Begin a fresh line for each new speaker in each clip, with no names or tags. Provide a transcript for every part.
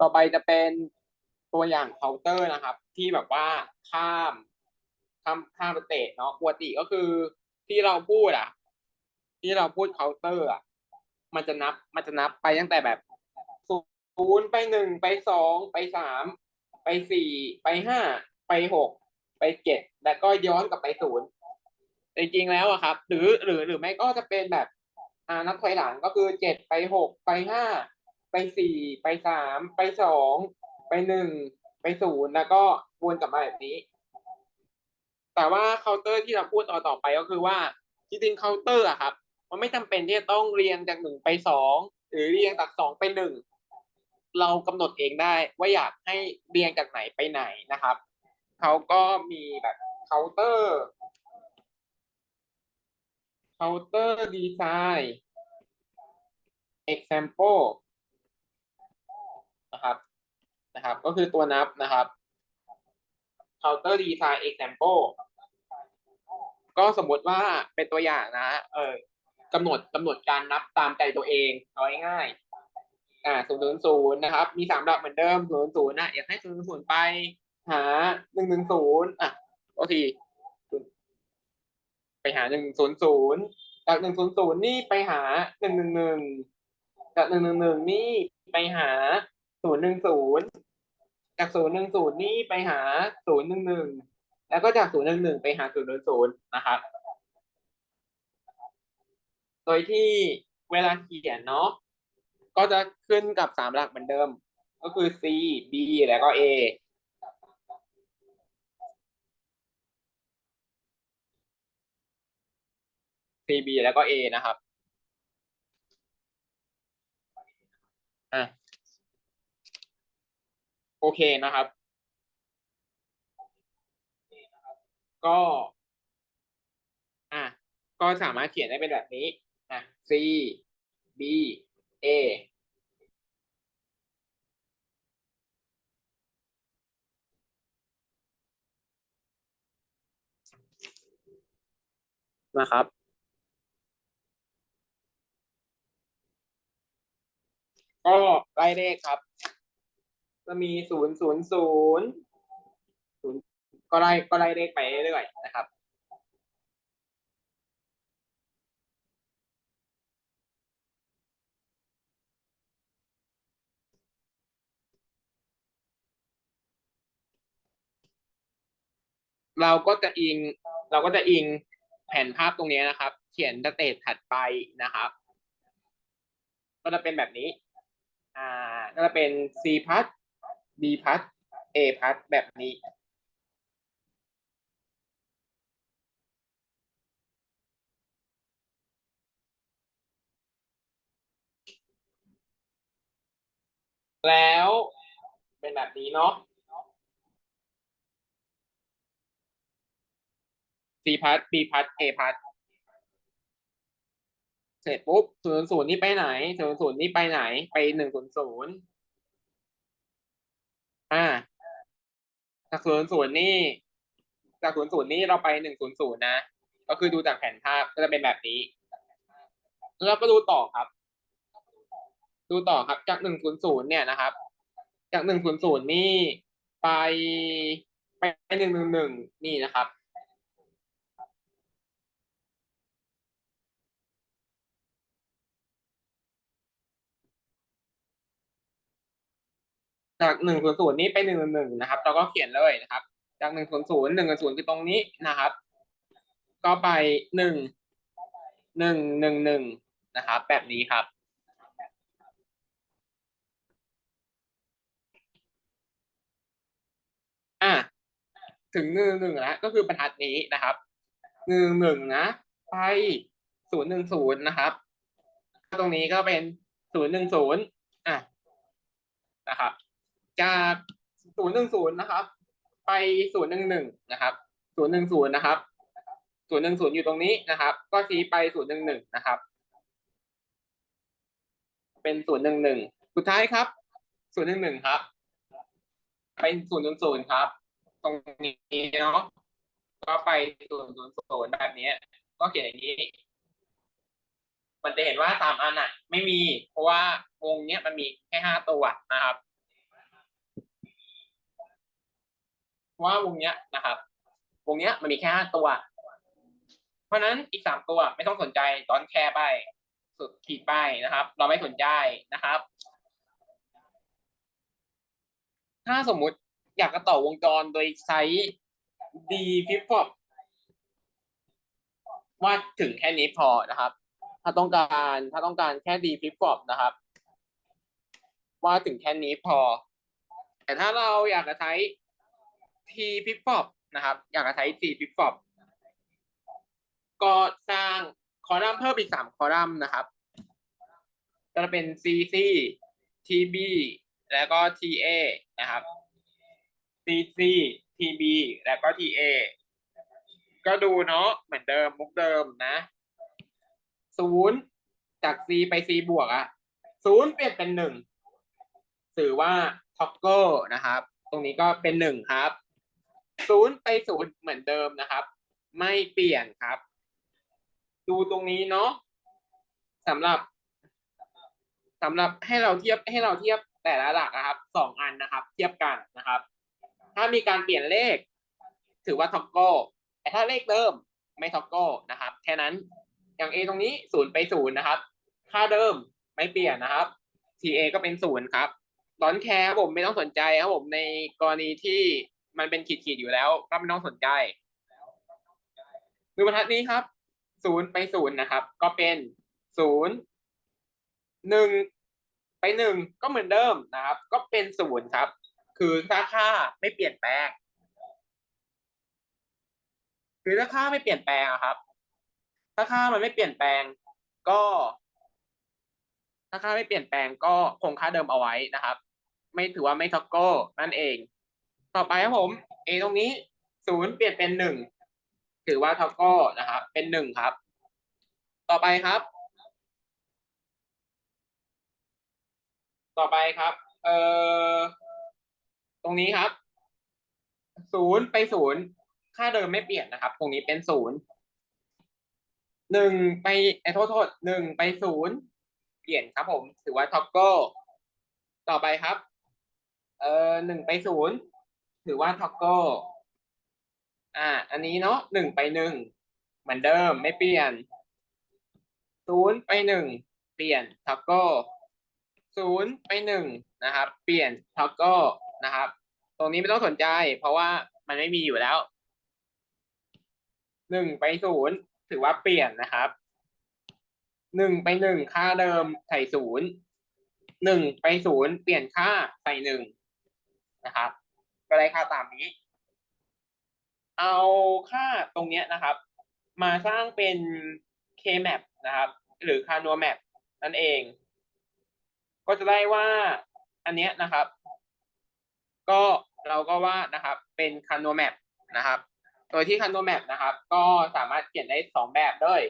ต่อไปจะเป็นตัวอย่างเคาน์เตอร์นะครับ ที่แบบว่าข้ามข้ามข้ามสเตจเนาะปกติก็คือที่เราพูดอะ ที่เราพูดเคาน์เตอร์อะมันจะนับมันจะนับไปตั้งแต่แบบศูนย์ไปหนึ่งไปสองไปสามไปสี่ไปห้าไปหกไปเจ็ดแล้วก็ย้อนกลับไปศูนย์แต่จริงๆแล้วอะครับ หรือหรือหรือไม่ก็จะเป็นแบบ อ่านับถอยหลังก็คือเจ็ดไปหกไปห้า ไปสี่ไปสามไปสองไปหนึ่งไปศูนย์แล้วก็วนกลับมาแบบนี้ แต่ว่าเคาน์เตอร์ที่เราพูดต่อต่อไปก็คือว่าจริงๆเคาน์เตอร์อะครับ มันไม่จำเป็นที่จะต้องเรียงจากหนึ่งไปสองหรือเรียงจากสองไปหนึ่งเรากำหนดเองได้ว่าอยากให้เรียงจากไหนไปไหนนะครับเขาก็มีแบบเคาน์เตอร์เคาน์เตอร์ดีไซน์ example นะครับนะครับ ก็คือตัวนับนะครับ counter design example ก็สมมติว่าเป็นตัวอย่างนะ เออกำหนดกำหนดการนับตามใจตัวเองเอาง่ายๆอ่าศูนย์ศูนย์ศูนย์นะครับ มีสามหลักเหมือนเดิมศูนย์ศูนย์นะอยากให้ศูนย์ศูนย์ไป หาหนึ่งหนึ่งศูนย์อะโอเคไปหาหนึ่งศูนย์ศูนย์จากหนึ่งศูนย์ศูนย์นี่ไปหาหนึ่งหนึ่งหนึ่งจากหนึ่งหนึ่งหนึ่งนี่ไปหา ศูนย์หนึ่งศูนย์จากศูนย์หนึ่งศูนย์นี่ไปหาศูนย์หนึ่งหนึ่งแล้วก็จากศูนย์หนึ่งหนึ่งไปหาศูนย์หนึ่งศูนย์นะครับ โดยที่เวลาเขียนเนาะก็จะขึ้นกับสามหลักเหมือนเดิม ก็คือ C B แล้วก็ A C B แล้วก็ A นะครับ อะ โอเคนะครับ ก็ อะ ก็สามารถเขียนได้เป็นแบบนี้ อะ C B A นะครับ ก็ไล่เลขครับะมีศูนย์ศูนย์ศูนย์ศูนย์ก็ไล่ก็ไล่เลขไปเรื่อยๆนะครับ เราก็จะอิงเราก็จะอิงแผนภาพตรงนี้นะครับ เขียนสเตจถัดไปนะครับ ก็จะเป็นแบบนี้ อ่าก็จะเป็น C พัท B พัท A พัทแบบนี้ แล้วเป็นแบบนี้เนาะ C พัท B พัท A พัทเสร็จปุ๊บศูนย์ศูนย์นี่ไปไหนศูนย์ศูนย์นี่ไปไหน ไปหนึ่งศูนย์ศูนย์ อ่าจากศูนย์ศูนย์นี่ จากศูนย์ศูนย์นี่เราไปหนึ่งศูนย์ศูนย์นะ ก็คือดูจากแผนภาพก็จะเป็นแบบนี้ แล้วก็ดูต่อครับ ดูต่อครับ จากหนึ่งศูนย์ศูนย์เนี่ยนะครับ จากหนึ่งศูนย์ศูนย์นี่ไปไปหนึ่งหนึ่งหนึ่งนี่นะครับ จากหนึ่งศูนย์ศูนย์นี่ไปหนึ่งหนึ่งหนึ่งนะครับ เราก็เขียนเลยนะครับ จากหนึ่งศูนย์ศูนย์หนึ่งศูนย์คือตรงนี้นะครับ ก็ไปหนึ่งหนึ่งหนึ่งหนึ่งนะครับ แบบนี้ครับอะถึงหนึ่งหนึ่งแล้วก็คือบรรทัดนี้นะครับหนึ่งหนึ่งนะไปศูนย์หนึ่งศูนย์นะครับ ตรงนี้ก็เป็นศูนย์หนึ่งศูนย์อะนะครับ จากศูนย์หนึ่งศูนย์นะครับ ไปศูนย์หนึ่งหนึ่งนะครับศูนย์หนึ่งศูนย์นะครับศูนย์หนึ่งศูนย์อยู่ตรงนี้นะครับ ก็ชี้ไปศูนย์หนึ่งหนึ่งนะครับ เป็นศูนย์หนึ่งหนึ่งสุดท้ายครับศูนย์หนึ่งหนึ่งครับเป็นศูนย์หนึ่งศูนย์ครับ ตรงนี้เนาะก็ไปศูนย์ศูนย์ศูนย์แบบนี้ก็เขียนอย่างนี้ มันจะเห็นว่าสามอันอะ ไม่มี เพราะว่าวงเนี้ยมันมีแค่ห้าตัวนะครับ ราะ ว่าวงเนี้ยนะครับ วงเนี้ยมันมีแค่ห้าตัว เพราะนั้นอีกสามตัวไม่ต้องสนใจตอนแคร์ไปสุดขีดไปนะครับ เราไม่สนใจนะครับ ถ้าสมมุติอยากจะต่อวงจรโดยใช้ d flip flop ว่าถึงแค่นี้พอนะครับ ถ้าต้องการถ้าต้องการแค่ d flip flop นะครับว่าถึงแค่นี้พอ แต่ถ้าเราอยากจะใช้ t flip flop นะครับ อยากจะใช้ t flip flop ก็สร้างคอลัมน์เพิ่มอีกสามคอลัมน์นะครับ ก็จะเป็น cc tb แล้วก็ ta นะครับ cc tb แล้วก็ ta ก็ดูเนาะเหมือนเดิมมุกเดิมนะศูนย์จาก c ไป c บวกอะศูนย์เปลี่ยนเป็นหนึ่งถือว่าท็อกเกอร์นะครับ ตรงนี้ก็เป็นหนึ่งครับ ศูนย์ไปศูนย์เหมือนเดิมนะครับ ไม่เปลี่ยนครับ ดูตรงนี้เนาะสำหรับสำหรับให้เราเทียบให้เราเทียบแต่ละหลักนะครับสองอันนะครับ เทียบกันนะครับ ถ้ามีการเปลี่ยนเลข ถือว่าท็อกโก้แต่ถ้าเลขเดิมไม่ท็อกโก้นะครับแค่นั้นอย่าง A ตรงนี้ศูนย์ไปศูนย์นะครับ ค่าเดิมไม่เปลี่ยนนะครับ TA ก็เป็นศูนย์ครับดอนแคร์ผมไม่ต้องสนใจครับผมในกรณีที่ มันเป็นขีดๆอยู่แล้วก็ไม่ต้องสนใจดูบรรทัดนี้ครับศูนย์ไปศูนย์นะครับ ก็เป็นศูนย์หนึ่งไปหนึ่งก็เหมือนเดิมนะครับ ก็เป็นศูนย์ครับ คือถ้าค่าไม่เปลี่ยนแปลงคือถ้าค่าไม่เปลี่ยนแปลงครับ ถ้าค่ามันไม่เปลี่ยนแปลงก็ ถ้าค่าไม่เปลี่ยนแปลงก็คงค่าเดิมเอาไว้นะครับ ไม่ถือว่าไม่ท็อกโก้นั่นเอง ต่อไปครับผม A ตรงนี้ศูนย์เปลี่ยนเป็นหนึ่งถือว่าท็อกโก้นะครับเป็นหนึ่งครับ ต่อไปครับ ต่อไปครับ เอ่อตรงนี้ครับศูนย์ไปศูนย์ค่าเดิมไม่เปลี่ยนนะครับ ตรงนี้เป็นศูนย์หนึ่งไปไอ้โทษโทษหนึ่งไปศูนย์เปลี่ยนครับผม ถือว่าท็อกโก้ต่อไปครับ เอ่อหนึ่งไปศูนย์ ถือว่าท็อกโก้อ่า อันนี้เนาะหนึ่งไปหนึ่งเหมือนเดิมไม่เปลี่ยนศูนย์ไปหนึ่งเปลี่ยนท็อกโก้ศูนย์ไปหนึ่งนะครับ เปลี่ยนท็อกโก้นะครับ ตรงนี้ไม่ต้องสนใจ เพราะว่ามันไม่มีอยู่แล้วหนึ่งไปศูนย์ถือว่าเปลี่ยนนะครับหนึ่งไปหนึ่งค่าเดิมใส่ศูนย์หนึ่งไปศูนย์เปลี่ยนค่าใส่หนึ่งนะครับ ก็ได้ค่าตามนี้ เอาค่าตรงเนี้ยนะครับ มาสร้างเป็น K-map นะครับ หรือ c a n o map นั่นเอง ก็จะได้ว่าอันเนี้ยนะครับ ก็เราก็ว่านะครับ เป็น c a n o map นะครับ โดยที่ c a n o map นะครับ ก็สามารถเขียนได้สองแบบเลย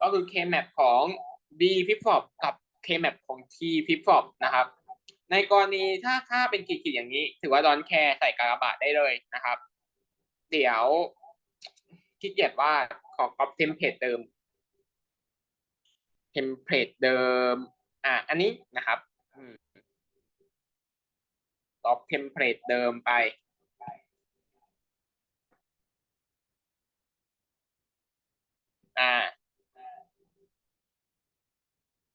ก็คือ K-map ของ D flip flop กับ K-map ของ T flip flop นะครับ ในกรณีถ้าค่าเป็นขีดๆอย่างนี้ ถือว่าดอนแคร์ใส่กากบาทได้เลยนะครับ เดี๋ยวขี้เกียจว่าขอก๊อปเทมเพลตเดิมเทมเพลตเดิม อะอันนี้นะครับก๊อปเทมเพลตเดิมไปอ่า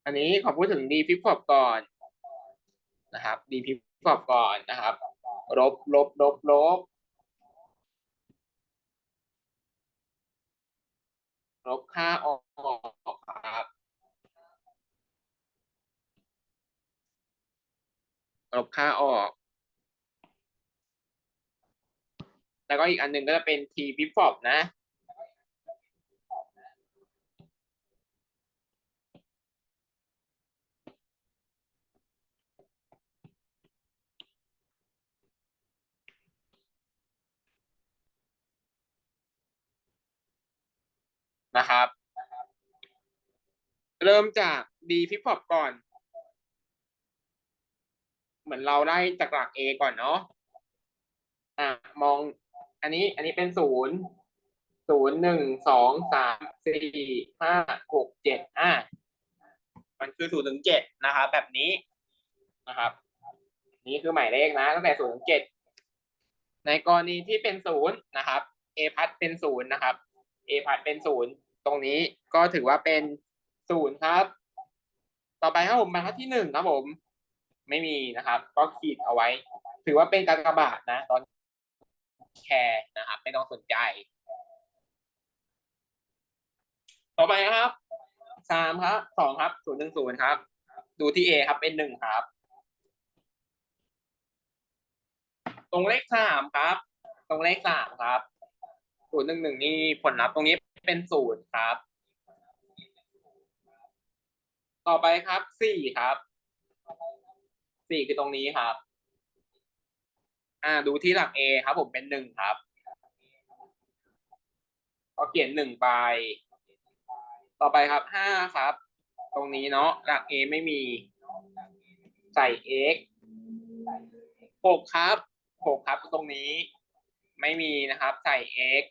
อันนี้ขอพูดถึง D flip flop ก่อน นะครับ D flip flop ก่อนนะครับ ลบลบลบลบลบค่าออกครับลบค่าออก แล้วก็อีกอันหนึ่งก็จะเป็น T flip flop นะ นะครับ เริ่มจาก D flip flop ก่อน เหมือนเราได้จากหลัก A ก่อนเนาะอะมองอันนี้อันนี้เป็นศูนย์ศูนย์หนึ่งสองสามสี่ห้าหกเจ็ดอะมันคือศูนย์ถึงเจ็ดนะครับแบบนี้นะครับ นี่คือหมายเลขนะตั้งแต่ศูนย์ถึงเจ็ดในกรณีที่เป็นศูนย์นะครับ a พัดเป็นศูนย์นะครับ a พัดเป็นศูนย์ ตรงนี้ก็ถือว่าเป็นศูนย์ครับ ต่อไปครับผมบรรทัดที่หนึ่งครับผม ไม่มีนะครับ ก็ขีดเอาไว้ ถือว่าเป็นกากบาทนะตอนแคร์นะครับ ไม่ต้องสนใจ ต่อไปครับสามครับสองครับศูนย์หนึ่งศูนย์ครับ ดูที่ A ครับเป็นหนึ่งครับ ตรงเลขสามครับ ตรงเลขสามครับศูนย์หนึ่งหนึ่งนี่ผลลัพธ์ตรงนี้ เป็นศูนย์ครับ ต่อไปครับสี่ครับสี่คือตรงนี้ครับ อ่า ดูที่หลัก A ครับผมเป็นหนึ่งครับก็เขียนหนึ่งไป ต่อไปครับห้าครับ ตรงนี้เนาะหลัก A ไม่มี ใส่ x หกครับหกครับตรงนี้ ไม่มีนะครับ ใส่ x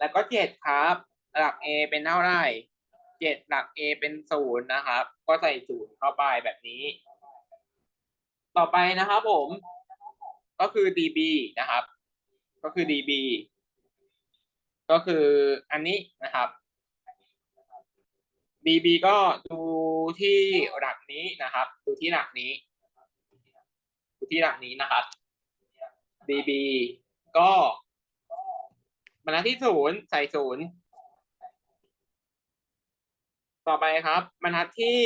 แล้วก็เจ็ดครับ หลัก a เป็นเท่าไหร่เจ็ดหลัก a เป็นศูนย์นะครับ ก็ใส่ศูนย์เข้าไปแบบนี้ ต่อไปนะครับผม ก็คือ db นะครับ ก็คือ db ก็คืออันนี้นะครับ db ก็ดูที่หลักนี้นะครับ ดูที่หลักนี้ ดูที่หลักนี้นะครับ db ก็ บรรทัดที่ศูนย์ใส่ศูนย์ต่อไปครับบรรทัดที่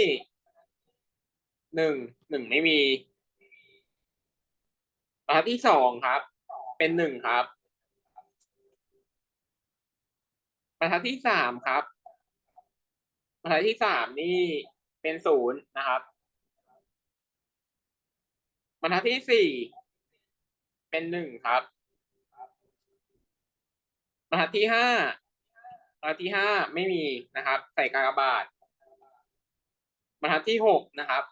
หนึ่งหนึ่งไม่มีบรรทัดที่สองครับ เป็นหนึ่งครับบรรทัดที่สามครับบรรทัดที่สามนี่เป็นศูนย์นะครับบรรทัดที่สี่เป็นหนึ่งครับ รรทัดที่ห้ารรทัดที่ห้าไม่มีนะครับ ใส่กากบาทบรรทัดที่หกนะครับ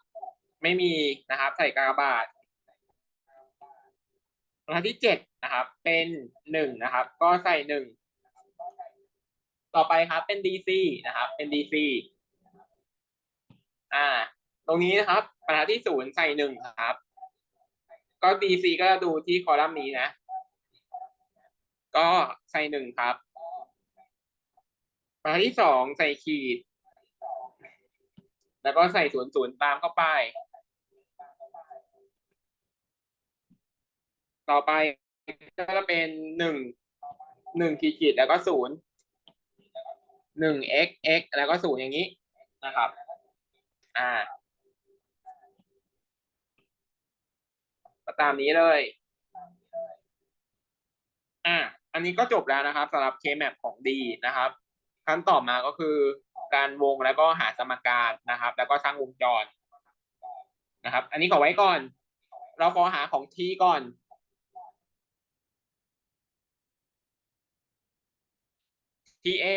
ไม่มีนะครับ ใส่กากบาทบรรทัดที่เจ็ดนะครับ เป็นหนึ่งนะครับ ก็ใส่หนึ่งต่อไปครับเป็น DC นะครับ เป็น DC อ่า ตรงนี้นะครับบรรทัดที่ศูนย์ใส่หนึ่งครับ ก็ DC ก็ดูที่คอลัมน์นี้นะ ก็ใส่หนึ่งครับบรรทัดที่สองใส่ขีด แล้วก็ใส่ศูนย์ศูนย์ตามเข้าไป ต่อไปก็จะเป็นหนึ่งหนึ่งขีดขีดแล้วก็ศูนย์หนึ่ง x x แล้วก็ศูนย์อย่างนี้นะครับ อ่าก็ตามนี้เลย อ่า อันนี้ก็จบแล้วนะครับสำหรับ K-map ของ D นะครับ ขั้นต่อมาก็คือการวงแล้วก็หาสมการนะครับ แล้วก็สร้างวงจรนะครับ อันนี้ขอไว้ก่อน เราขอหาของ T ก่อน TA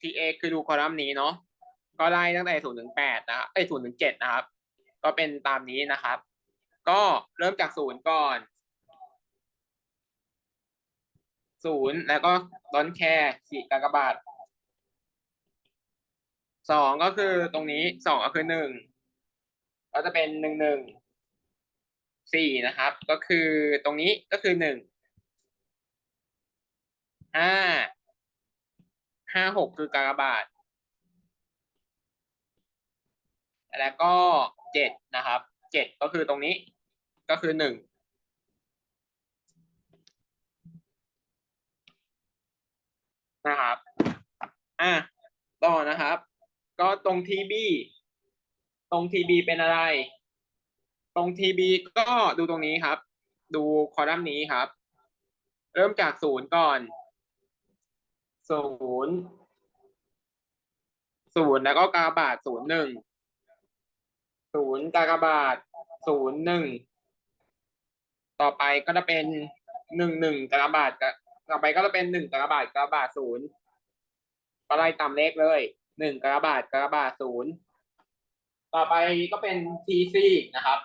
TA คือดูคอลัมน์นี้เนาะก็ได้ตั้งแต่ศูนย์ถึงแปดนะครับเอ้ศูนย์ถึงเจ็ดนะครับ ก็เป็นตามนี้นะครับ ก็เริ่มจากศูนย์ก่อน ศูนย์แล้วก็ดอนแคร์ขีดกากบาทสองก็คือตรงนี้สองก็คือหนึ่งก็จะเป็นหนึ่งหนึ่งสี่นะครับ ก็คือตรงนี้ก็คือหนึ่งห้าห้าหกคือกากบาท แล้วก็เจ็ดนะครับเจ็ดก็คือตรงนี้ก็คือหนึ่ง นะครับอะต่อนะครับ ก็ตรง TB ตรง TB เป็นอะไร ตรง TB ก็ดูตรงนี้ครับ ดูคอลัมน์นี้ครับ เริ่มจากศูนย์ก่อนศูนย์ศูนย์แล้วก็กาบาทศูนย์หนึ่งศูนย์กากบาทศูนย์หนึ่งต่อไปก็จะเป็นหนึ่งหนึ่งกากบาท ต่อไปก็จะเป็นหนึ่งกากบาทกากบาทศูนย์ก็ไล่ตามเลขเลยหนึ่งกากบาทกากบาทศูนย์ต่อไปก็เป็น TC นะครับ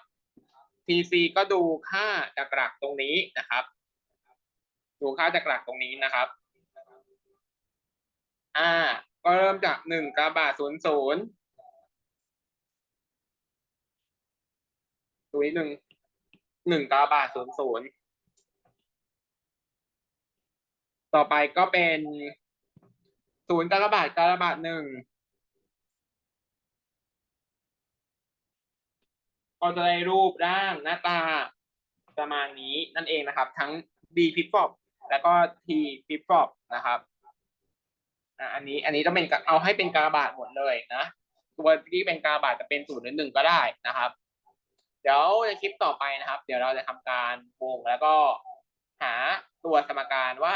TC ก็ดูค่าจักรหลักตรงนี้นะครับ ดูค่าจักรหลักตรงนี้นะครับอ่าก็เริ่มจากหนึ่งกาบาทศูนย์ศูนย์ดูนิดหนึ่งหนึ่งกาบาทศูนย์ศูนย์ ต่อไปก็เป็นศูนย์กากบาทกากบาทหนึ่งก็จะได้รูปร่างหน้าตาประมาณนี้นั่นเองนะครับ ทั้ง D flip flop แล้วก็ T flip flop นะครับอันนี้อันนี้ต้องเป็นเอาให้เป็นกากบาทหมดเลยนะ ตัวที่เป็นกากบาทจะเป็นศูนย์หรือหนึ่งก็ได้นะครับ เดี๋ยวในคลิปต่อไปนะครับ เดี๋ยวเราจะทำการวงแล้วก็หาตัวสมการว่า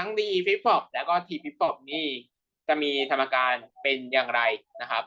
ทั้งดีฟิปปอปแล้วก็ทีฟิปปอปนี่จะมีสมการเป็นอย่างไรนะครับ